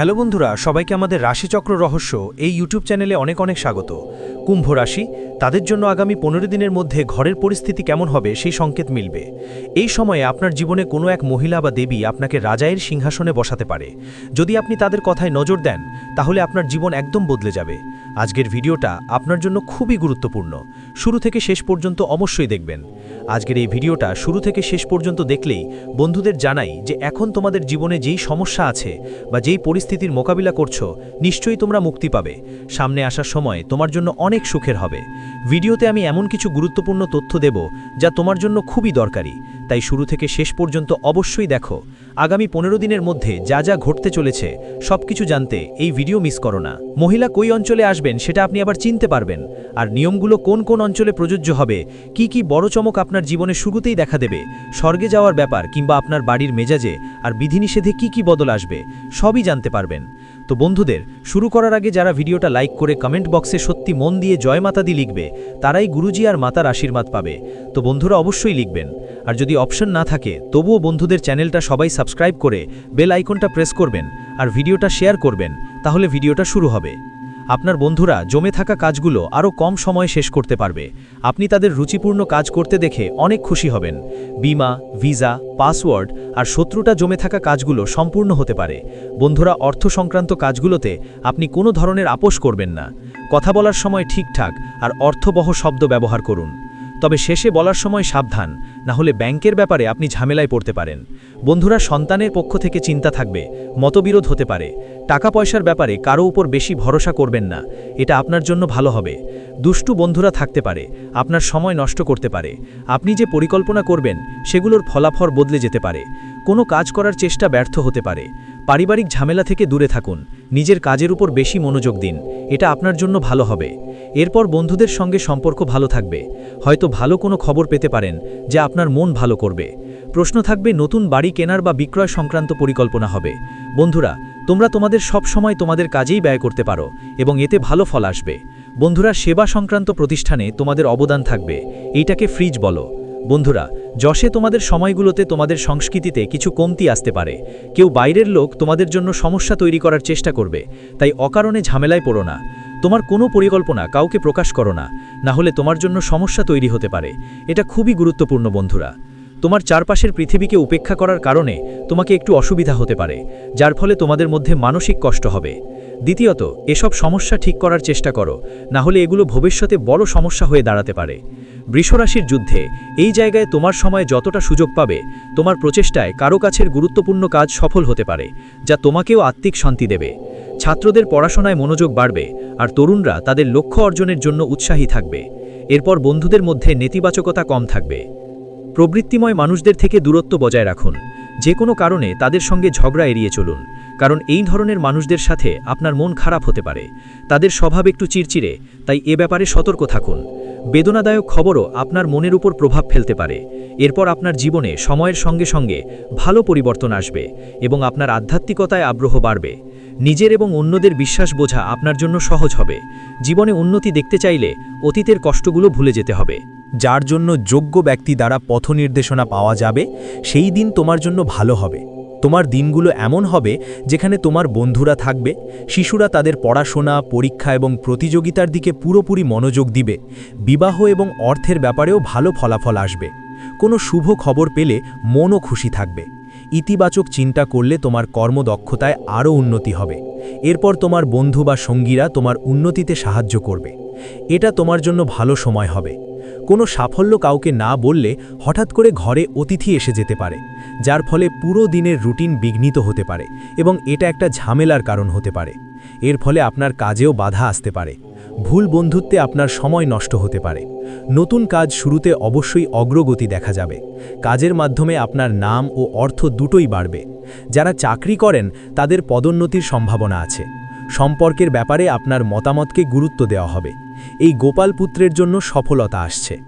Hello বন্ধুরা সবাইকে আমাদের রাশিচক্র রহস্য এই ইউটিউব চ্যানেলে অনেক অনেক স্বাগত। কুম্ভ রাশি, তাদের জন্য আগামী পনেরো দিনের মধ্যে ঘরের পরিস্থিতি কেমন হবে সেই সংকেত মিলবে। এই সময়ে আপনার জীবনে কোনো এক মহিলা বা দেবী আপনাকে রাজায়ের সিংহাসনে বসাতে পারে। যদি আপনি তাদের কথায় নজর দেন, তাহলে আপনার জীবন একদম বদলে যাবে। আজকের ভিডিওটা আপনার জন্য খুবই গুরুত্বপূর্ণ। শুরু থেকে শেষ পর্যন্ত অবশ্যই দেখবেন। আজকের এই ভিডিওটা শুরু থেকে শেষ পর্যন্ত দেখলেই বন্ধুদের জানাই যে এখন তোমাদের জীবনে যেই সমস্যা আছে বা যেই পরিস্থিতির মোকাবিলা করছ, নিশ্চয়ই তোমরা মুক্তি পাবে। সামনে আসার সময় তোমার জন্য অনেক সুখের হবে। ভিডিওতে আমি এমন কিছু গুরুত্বপূর্ণ তথ্য দেব যা তোমার জন্য খুবই দরকারি। তাই শুরু থেকে শেষ পর্যন্ত অবশ্যই দেখো। আগামী পনেরো দিনের মধ্যে যা যা ঘটতে চলেছে, সবকিছু জানতে এই ভিডিও মিস করো না। মহিলা কই অঞ্চলে আসবেন সেটা আপনি আবার চিনতে পারবেন। আর নিয়মগুলো কোন কোন অঞ্চলে প্রযোজ্য হবে, কি কি বড় চমক আপনার জীবনে শুরুতেই দেখা দেবে, স্বর্গে যাওয়ার ব্যাপার কিংবা আপনার বাড়ির মেজাজে আর বিধিনিষেধে কি কি বদল আসবে, সবই জানতে পারবেন। তো বন্ধুদের, শুরু করার আগে যারা ভিডিওটা লাইক করে কমেন্ট বক্সে সত্যি মন দিয়ে জয় মাতা দি লিখবে, তারাই গুরুজি আর মাতার আশীর্বাদ পাবে। তো বন্ধুরা অবশ্যই লিখবেন। আর যদি অপশন না থাকে, তবুও বন্ধুদের চ্যানেলটা সবাই সাবস্ক্রাইব করে বেল আইকনটা প্রেস করবেন, আর ভিডিওটা শেয়ার করবেন, তাহলে ভিডিওটা শুরু হবে। আপনার বন্ধুরা জমে থাকা কাজগুলো আরও কম সময়ে শেষ করতে পারবে। আপনি তাদের রুচিপূর্ণ কাজ করতে দেখে অনেক খুশি হবেন। বিমা, ভিসা, পাসওয়ার্ড আর শত্রুটা জমে থাকা কাজগুলো সম্পূর্ণ হতে পারে। বন্ধুরা, অর্থ সংক্রান্ত কাজগুলোতে আপনি কোনো ধরনের আপোষ করবেন না। কথা বলার সময় ঠিকঠাক আর অর্থবহ শব্দ ব্যবহার করুন। তবে শেষে বলার সময় সাবধান, না হলে ব্যাংকের ব্যাপারে আপনি ঝামেলায় পড়তে পারেন। বন্ধুরা, সন্তানের পক্ষ থেকে চিন্তা থাকবে, মতবিরোধ হতে পারে। টাকা পয়সার ব্যাপারে কারও উপর বেশি ভরসা করবেন না, এটা আপনার জন্য ভালো হবে। দুষ্টু বন্ধুরা থাকতে পারে, আপনার সময় নষ্ট করতে পারে। আপনি যে পরিকল্পনা করবেন, সেগুলোর ফলাফল বদলে যেতে পারে। কোনো কাজ করার চেষ্টা ব্যর্থ হতে পারে। পারিবারিক ঝামেলা থেকে দূরে থাকুন। নিজের কাজের উপর বেশি মনোযোগ দিন। এটা আপনার জন্য ভালো হবে। এরপর বন্ধুদের সঙ্গে সম্পর্ক ভালো থাকবে। হয়তো ভালো কোনো খবর পেতে পারেন যা আপনার মন ভালো করবে। প্রশ্ন থাকবে, নতুন বাড়ি কেনার বা বিক্রয় সংক্রান্ত পরিকল্পনা হবে। বন্ধুরা, তোমরা তোমাদের সব সময় তোমাদের কাজেই ব্যয় করতে পারো এবং এতে ভালো ফল আসবে। বন্ধুরা, সেবা সংক্রান্ত প্রতিষ্ঠানে তোমাদের অবদান থাকবে। এইটাকে ফ্রিজ বলো। বন্ধুরা যশে তোমাদের সময়গুলোতে তোমাদের সংস্কৃতিতে কিছু কমতি আসতে পারে। কেউ বাইরের লোক তোমাদের জন্য সমস্যা তৈরি করার চেষ্টা করবে, তাই অকারণে ঝামেলায় পড়ো না। তোমার কোনো পরিকল্পনা কাউকে প্রকাশ করো না না হলে তোমার জন্য সমস্যা তৈরি হতে পারে। এটা খুবই গুরুত্বপূর্ণ, বন্ধুরা। তোমার চারপাশের পৃথিবীকে উপেক্ষা করার কারণে তোমাকে একটু অসুবিধা হতে পারে, যার ফলে তোমাদের মধ্যে মানসিক কষ্ট হবে। দ্বিতীয়ত, এসব সমস্যা ঠিক করার চেষ্টা করো, না হলে এগুলো ভবিষ্যতে বড় সমস্যা হয়ে দাঁড়াতে পারে। বৃষরাশির যুদ্ধে, এই জায়গায় তোমার সময় যতটা সুযোগ পাবে, তোমার প্রচেষ্টায় কারও কাছের গুরুত্বপূর্ণ কাজ সফল হতে পারে, যা তোমাকেও আত্মিক শান্তি দেবে। ছাত্রদের পড়াশোনায় মনোযোগ বাড়বে, আর তরুণরা তাদের লক্ষ্য অর্জনের জন্য উৎসাহী থাকবে। এরপর বন্ধুদের মধ্যে নেতিবাচকতা কম থাকবে। প্রবৃত্তিময় মানুষদের থেকে দূরত্ব বজায় রাখুন। যে কোনো কারণে তাদের সঙ্গে ঝগড়া এড়িয়ে চলুন। কারণ এই ধরনের মানুষদের সাথে আপনার মন খারাপ হতে পারে। তাদের স্বভাব একটু চিরচিরে, তাই এ ব্যাপারে সতর্ক থাকুন। বেদনাদায়ক খবরও আপনার মনের উপর প্রভাব ফেলতে পারে। এরপর আপনার জীবনে সময়ের সঙ্গে সঙ্গে ভালো পরিবর্তন আসবে এবং আপনার আধ্যাত্মিকতায় আগ্রহ বাড়বে। নিজের এবং অন্যদের বিশ্বাস বোঝা আপনার জন্য সহজ হবে। জীবনে উন্নতি দেখতে চাইলে অতীতের কষ্টগুলো ভুলে যেতে হবে। যার জন্য যোগ্য ব্যক্তি দ্বারা পথ নির্দেশনা পাওয়া যাবে, সেই দিন তোমার জন্য ভালো হবে। তোমার দিনগুলো এমন হবে যেখানে তোমার বন্ধুরা থাকবে, শিশুরা তাদের পড়াশোনা, পরীক্ষা এবং প্রতিযোগিতার দিকে পুরোপুরি মনোযোগ দিবে, বিবাহ এবং অর্থের ব্যাপারেও ভালো ফলাফল আসবে। কোনো শুভ খবর পেলে মনও খুশি থাকবে। ইতিবাচক চিন্তা করলে তোমার কর্মদক্ষতায় আরও উন্নতি হবে। এরপর তোমার বন্ধু বা সঙ্গীরা তোমার উন্নতিতে সাহায্য করবে। এটা তোমার জন্য ভালো সময় হবে। কোনো সাফল্য কাউকে না বললে হঠাৎ করে ঘরে অতিথি এসে যেতে পারে, যার ফলে পুরো দিনের রুটিন বিঘ্নিত হতে পারে এবং এটা একটা ঝামেলার কারণ হতে পারে। এর ফলে আপনার কাজেও বাধা আসতে পারে। ভুল বন্ধুত্বে আপনার সময় নষ্ট হতে পারে। নতুন কাজ শুরুতে অবশ্যই অগ্রগতি দেখা যাবে। কাজের মাধ্যমে আপনার নাম ও অর্থ দুটোই বাড়বে। যারা চাকরি করেন, তাদের পদোন্নতির সম্ভাবনা আছে। সম্পর্কের ব্যাপারে আপনার মতামতকে গুরুত্ব দেওয়া হবে। এই গোপাল পুত্রের জন্য সফলতা আসছে।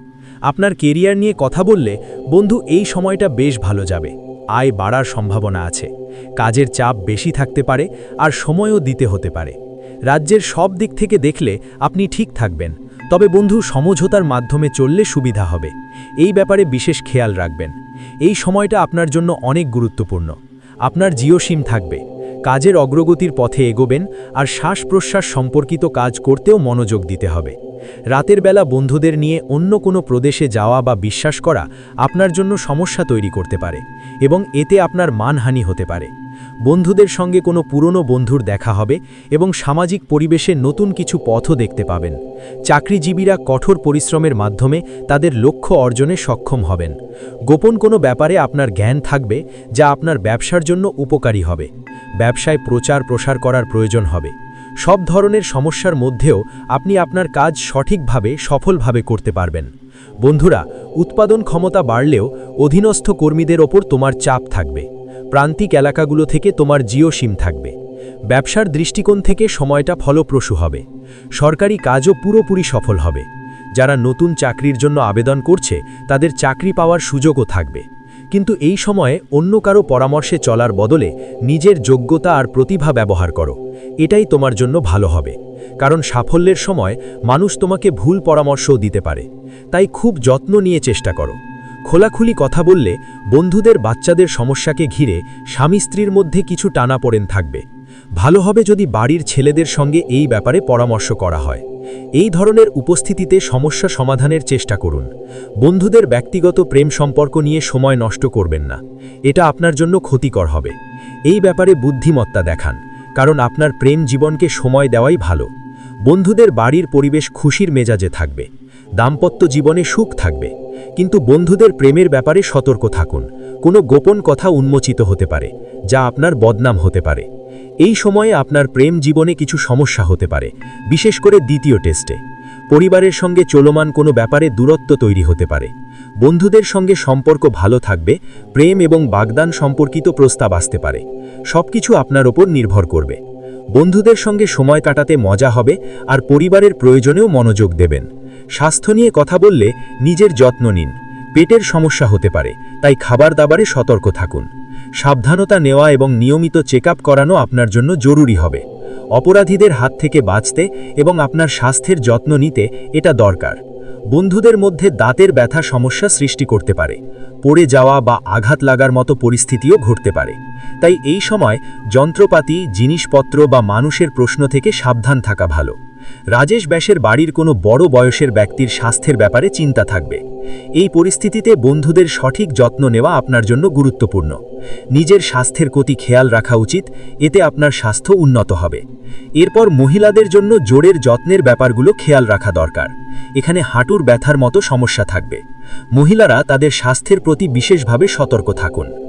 আপনার কেরিয়ার নিয়ে কথা বললে, বন্ধু, এই সময়টা বেশ ভালো যাবে। আয় বাড়ার সম্ভাবনা আছে। কাজের চাপ বেশি থাকতে পারে আর সময়ও দিতে হতে পারে। রাজ্যের সব দিক থেকে দেখলে আপনি ঠিক থাকবেন। তবে বন্ধু, সমঝোতার মাধ্যমে চললে সুবিধা হবে। এই ব্যাপারে বিশেষ খেয়াল রাখবেন। এই সময়টা আপনার জন্য অনেক গুরুত্বপূর্ণ। আপনার জিও সিম থাকবে। কাজের অগ্রগতির পথে এগোবেন আর শ্বাস প্রশ্বাস সম্পর্কিত কাজ করতেও মনোযোগ দিতে হবে। রাতের বেলা বন্ধুদের নিয়ে অন্য কোনো প্রদেশে যাওয়া বা বিশ্বাস করা আপনার জন্য সমস্যা তৈরি করতে পারে এবং এতে আপনার মানহানি হতে পারে। বন্ধুদের সঙ্গে কোনো পুরনো বন্ধুর দেখা হবে এবং সামাজিক পরিবেশে নতুন কিছু পথও দেখতে পাবেন। চাকরিজীবীরা কঠোর পরিশ্রমের মাধ্যমে তাদের লক্ষ্য অর্জনে সক্ষম হবেন। গোপন কোনো ব্যাপারে আপনার জ্ঞান থাকবে যা আপনার ব্যবসার জন্য উপকারী হবে। ব্যবসায় প্রচার প্রসার করার প্রয়োজন হবে। সব ধরনের সমস্যার মধ্যেও আপনি আপনার কাজ সঠিকভাবে, সফলভাবে করতে পারবেন। বন্ধুরা, উৎপাদন ক্ষমতা বাড়লেও অধীনস্থ কর্মীদের ওপর তোমার চাপ থাকবে। প্রান্তিক এলাকাগুলো থেকে তোমার জিও সিম থাকবে। ব্যবসার দৃষ্টিকোণ থেকে সময়টা ফলপ্রসূ হবে। সরকারি কাজও পুরোপুরি সফল হবে। যারা নতুন চাকরির জন্য আবেদন করছে, তাদের চাকরি পাওয়ার সুযোগও থাকবে। কিন্তু এই সময়ে অন্য কারও পরামর্শে চলার বদলে নিজের যোগ্যতা আর প্রতিভা ব্যবহার করো। এটাই তোমার জন্য ভালো হবে। কারণ সাফল্যের সময় মানুষ তোমাকে ভুল পরামর্শও দিতে পারে। তাই খুব যত্ন নিয়ে চেষ্টা করো। খোলাখুলি কথা বললে বন্ধুদের বাচ্চাদের সমস্যাকে ঘিরে স্বামী স্ত্রীর মধ্যে কিছু টানাপোড়েন থাকবে। ভালো হবে যদি বাড়ির ছেলেদের সঙ্গে এই ব্যাপারে পরামর্শ করা হয়। এই ধরনের উপস্থিতিতে সমস্যা সমাধানের চেষ্টা করুন। বন্ধুদের ব্যক্তিগত প্রেম সম্পর্ক নিয়ে সময় নষ্ট করবেন না। এটা আপনার জন্য ক্ষতিকর হবে। এই ব্যাপারে বুদ্ধিমত্তা দেখান, কারণ আপনার প্রেম জীবনকে সময় দেওয়াই ভালো। বন্ধুদের বাড়ির পরিবেশ খুশির মেজাজে থাকবে। দাম্পত্য জীবনে সুখ থাকবে। কিন্তু বন্ধুদের প্রেমের ব্যাপারে সতর্ক থাকুন। কোনো গোপন কথা উন্মোচিত হতে পারে, যা আপনার বদনাম হতে পারে। এই সময়ে আপনার প্রেম জীবনে কিছু সমস্যা হতে পারে, বিশেষ করে দ্বিতীয় টেস্টে। পরিবারের সঙ্গে চলমান কোনো ব্যাপারে দূরত্ব তৈরি হতে পারে। বন্ধুদের সঙ্গে সম্পর্ক ভালো থাকবে, প্রেম এবং বাগদান সম্পর্কিত প্রস্তাব আসতে পারে। সবকিছু আপনার ওপর নির্ভর করবে। বন্ধুদের সঙ্গে সময় কাটাতে মজা হবে আর পরিবারের প্রয়োজনেও মনোযোগ দেবেন। স্বাস্থ্য নিয়ে কথা বললে নিজের যত্ন নিন। পেটের সমস্যা হতে পারে, তাই খাবার দাবারে সতর্ক থাকুন। সাবধানতা নেওয়া এবং নিয়মিত চেক করানো আপনার জন্য জরুরি হবে। অপরাধীদের হাত থেকে বাঁচতে এবং আপনার স্বাস্থ্যের যত্ন নিতে এটা দরকার। বন্ধুদের মধ্যে দাঁতের ব্যথা সমস্যা সৃষ্টি করতে পারে। পড়ে যাওয়া বা আঘাত লাগার মতো পরিস্থিতিও ঘটতে পারে। তাই এই সময় যন্ত্রপাতি, জিনিসপত্র বা মানুষের প্রশ্ন থেকে সাবধান থাকা ভালো। রাজেশ ব্যাসের বাড়ির কোনো বড় বয়সের ব্যক্তির স্বাস্থ্যের ব্যাপারে চিন্তা থাকবে। এই পরিস্থিতিতে বন্ধুদের সঠিক যত্ন নেওয়া আপনার জন্য গুরুত্বপূর্ণ। নিজের স্বাস্থ্যের প্রতি খেয়াল রাখা উচিত, এতে আপনার স্বাস্থ্য উন্নত হবে। এরপর মহিলাদের জন্য জোরের যত্নের ব্যাপারগুলো খেয়াল রাখা দরকার। এখানে হাঁটুর ব্যথার মতো সমস্যা থাকবে। মহিলারা তাদের স্বাস্থ্যের প্রতি বিশেষভাবে সতর্ক থাকুন।